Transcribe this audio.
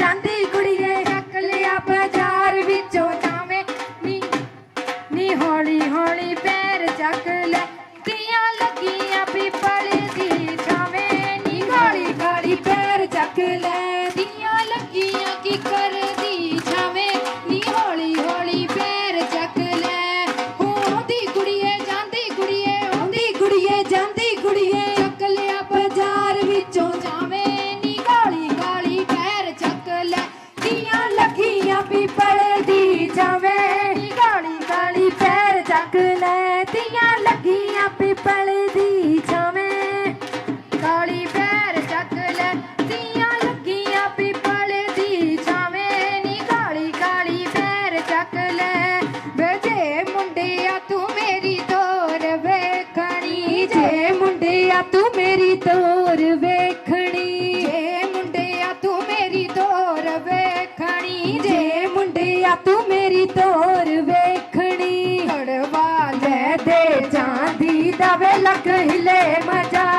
ਜਾਂਦੀ ਕੁੜੀਏ, ਚੱਕ ਲਿਆ ਬਾਜ਼ਾਰ ਵਿੱਚੋਂ ਜਾਵੇਂ ਨੀ। ਨੀ ਹੌਲੀ ਹੌਲੀ ਪੈਰ ਚੱਕ ਲੈ, ਤੀਆਂ ਲੱਗੀਆਂ ਪੀਪਲ ਦੀ ਛਾਵੇਂ ਨੀ। ਗਾਲੀ ਗਾਲੀ ਪੈਰ ਚੱਕ ਲੈ, ਤੀਆਂ ਲੱਗੀਆਂ ਕੀ ਕਰਦੀ ਛਾਵੇਂ ਨੀ। ਹੌਲੀ ਹੌਲੀ ਪੈਰ ਚੱਕ ਲੈ ਹੋਂਦੀ ਕੁੜੀਏ, ਜਾਂਦੀ ਕੁੜੀਏ ਹੋਂਦੀ ਕੁੜੀਏ, ਜਾਂਦੀ ਕੁੜੀਏ। ਲੈ ਤੀਆਂ ਲੱਗੀਆਂ ਪੀਪਲ ਦੀ ਛਾਵੇਂ ਨੀ ਗਾਲੀ ਗਾਲੀ ਪੈਰ ਚੱਕ ਲੈ ਤੀਆਂ, ਲੱਗੀਆਂ ਪੀਪਲ ਦੀ ਛਾਵੇਂ ਕਾਲੀ ਪੈਰ ਚੱਕ ਲੈ ਤੀਆਂ, ਲੱਗੀਆਂ ਪੀਪਲ ਦੀ ਛਾਵੇਂ ਨੀ ਕਾਲੀ ਕਾਲੀ ਪੈਰ ਚੱਕ ਲੈ, ਵੇ ਜੇ ਮੁੰਡਿਆ ਤੂੰ ਮੇਰੀ ਤੋਰ ਵੇਖਣੀ। ਜੇ ਮੁੰਡਿਆ ਤੂੰ ਮੇਰੀ ਤੋਰ ਵੇਖਣੀ। ਵੇਖਣੀ ਜੇ ਮੁੰਡਿਆ ਤੂੰ ਮੇਰੀ ਤੋਰ ਵੇਖਣੀ। ਹੜਵਾ ਲੈ ਦੇ ਚਾਂਦੀ ਦਾ ਵੇ ਹਿਲੇ ਮਜਾ